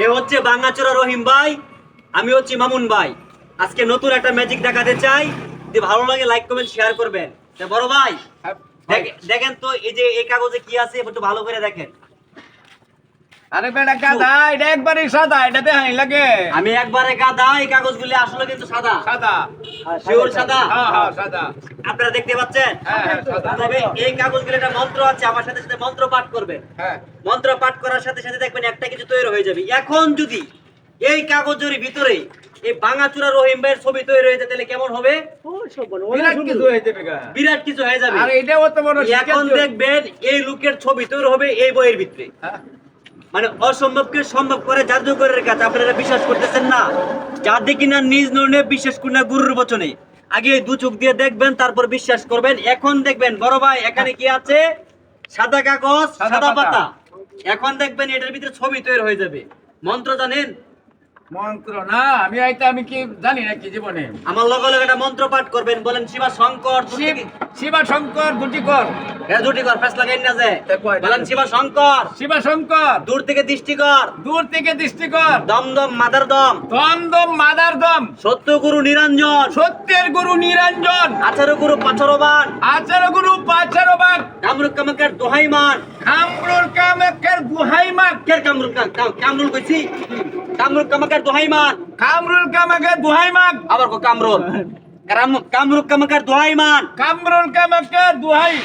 এ হচ্ছে বাঙ্গাচোরা রহিম ভাই আমি হচ্ছি মামুন ভাই। আজকে নতুন একটা ম্যাজিক দেখাতে চাই। যদি ভালো লাগে লাইক কমেন্ট শেয়ার করবেন। বড় ভাই দেখেন তো এই যে এই কাগজে কি আছে একটু ভালো করে দেখেন। আরে বেটা গাদা এটা একবারই সাদা এটা দেখাই লাগে। আমি একবারে গাদা এই কাগজগুলি আসলে কিন্তু সাদা। সাদা। শিওর সাদা। হ্যাঁ হ্যাঁ সাদা। আপনারা দেখতে পাচ্ছেন? হ্যাঁ হ্যাঁ তবে এই কাগজগুলি একটা মন্ত্র আছে আমার সাথে সাথে মন্ত্র পাঠ করবেন হ্যাঁ। মন্ত্র পাঠ করার সাথে সাথে দেখবেন একটা কিছু তৈরি হয়ে যাবে। এখন যদি এই কাগজের ভিতরে এই ভাঙাচুরা রহিম ভাইয়ের ছবি তৈরি হয়ে যায় তাহলে কেমন হবে? বিরাট কিছু হয়ে যাবে গা। বিরাট কিছু হয়ে যাবে। আর এটা অত বড় এখন দেখবেন এই লোকের ছবি তৈরি হবে এই বইয়ের ভিতরে। হ্যাঁ। মানে অসম্ভবকে সম্ভব করে জাদুকরের কাছে আপনারা বিশ্বাস করতেছেন না। যাদের কিনা নিজ ননে বিশ্বাস করি না গুরুর বচনে। আগে দু চোখ দিয়ে দেখবেন তারপর বিশ্বাস করবেন। এখন দেখবেন বড় ভাই এখানে কি আছে? সাদা কাগজ সাদা পাতা। এখন দেখবেন এটার ভিতরে ছবি তৈরি হয়ে যাবে। মন্ত্র জানেন? মন্ত্র না আমি আইতে আমি কি জানি না কি জীবনে? আমার লগে লগে একটা মন্ত্র পাঠ করবেন। বলেন শিবা শঙ্কর শিব শিবা শঙ্কর দুটি কর। দুটি কর ফেস লাগাইন না যে। তা কয় না। বলেন শিবা শঙ্কর। শিবা শঙ্কর দূর থেকে দৃষ্টি কর। দূর থেকে দৃষ্টি কর। দম দম মাদার দম। দম দম মাদার দম। সত্য গুরু নিরঞ্জন। সত্যের গুরু নিরঞ্জন। আচার্য গুরু পাচরবান। আচার গুরু পাচারো কামরুক কামাকার দোহাই মান। কামরুল কামাকের কামরুল কইছি? কামাকার দোহাই মান। কামরুল কামাকের আবার কো কামরুল। কারাম- কামাকার দোহাই মান। কামরুল কামাকের দুহাই।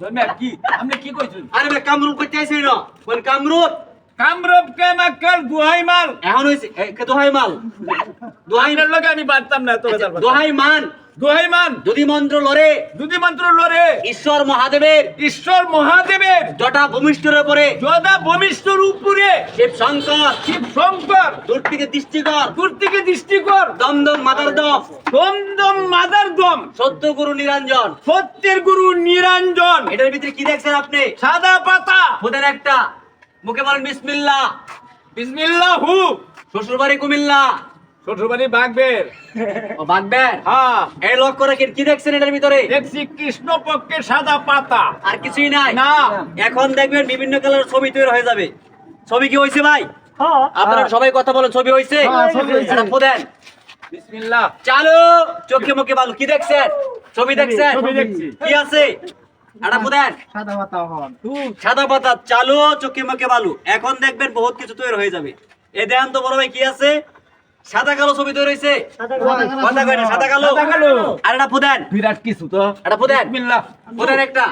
ধর্মের কি আপনি কি কইছেন আরে বে কামরুল কইতে আইছি না কোন কামরুল কামরূপ কামাকের দুহাই মাল এখন হইছে এ, কে দোহাই মাল দোহাই আইনের লগে আমি পারতাম না তো আচ্ছা, দোহাই মান দুহাই মান যদি মন্ত্র লরে দুদি মন্ত্র লরে ঈশ্বর মহাদেবের ঈশ্বর মহাদেবের জটা ভূমিষ্ঠের উপরে যোদা ভূমিষ্ঠর উপরে শিব শঙ্কর শিব শঙ্কর দূর থেকে দৃষ্টিকর দূর থেকে দৃষ্টিকর দমদম মাদার দম দমদম মাদার দম। সত্য গুরু নিরঞ্জন। সত্যের গুরু নিরঞ্জন। এটার ভিতরে কি দেখছেন আপনি? সাদা পাতা। ওদের একটা মুখে বলেন বিসমিল্লাহ। বিসমিল্লাহু। শ্বশুর বাড়ি কুমিল্লা। শ্বশুরবাড়ি বাগবের। ও হ্যাঁ। এই লক্ষ্য রাখেন কি দেখছেন এটার ভিতরে? দেখছি কৃষ্ণ পক্ষের সাদা পাতা। আর কিছুই নাই? না। এখন দেখবেন বিভিন্ন কালারের ছবি তৈরি হয়ে যাবে। ছবি কি হয়েছে ভাই? আপনারা সবাই কথা বলেন ছবি হয়েছে হ্যাঁ। এটা বিসমিল্লাহ। চালু! চোখে মুখে ভালো কি দেখছেন? ছবি দেখছেন? ছবি দেখছি। কি আছে? এটা প্রদেন সাদা পাতা চালু চোখে মুখে বালু। এখন দেখবেন বহুত কিছু তৈরি হয়ে যাবে। এ দেখান তো বড় ভাই কি আছে? সাদা কালো ছবি তৈরি হয়েছে। কথা কয় না, সাদা কালো? আর এটা প্রধান বিরাট কিছু তো। এটা প্রধান বিসমিল্লাহ। প্রধান একটা।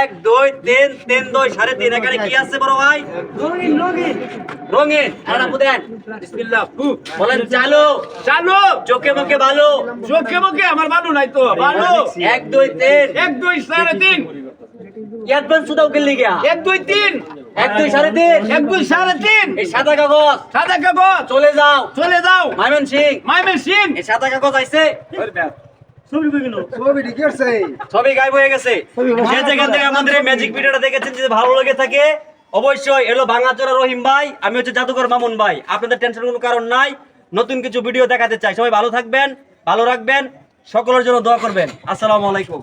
এক দুই তিন তিন দুই সাড়ে তিন। এখানে কি আছে বড় ভাই? রঙিন আর এটা প্রধান বিসমিল্লাহ। বলেন চালু। চালু। চোখে মুখে ভালো। চোখে মুখে আমার বানু নাই তো বানু এক দুই তিন। এক দুই সাড়ে তিন। অ্যাডভান্স গিয়া এক দুই তিন। এক দুই সাড়ে তিন। এক দুই সাড়ে তিন। এই সাদা কাগজ। সাদা কাগজ। চলে যাও। চলে যাও। মাইমন সিং। মাইমে সিং। এই সাদা কাগজ আইছে। ছবি গায়েব হয়ে গেছে। যে যেখান থেকে আমাদের এই ম্যাজিক ভিডিওটা দেখেছেন যদি ভালো লেগে থাকে অবশ্যই এলো ভাঙাচোরা রহিম ভাই আমি হচ্ছে জাদুকর মামুন ভাই। আপনাদের টেনশন কোনো কারণ নাই। নতুন কিছু ভিডিও দেখাতে চাই। সবাই ভালো থাকবেন ভালো রাখবেন সকলের জন্য দোয়া করবেন। আসসালামু আলাইকুম।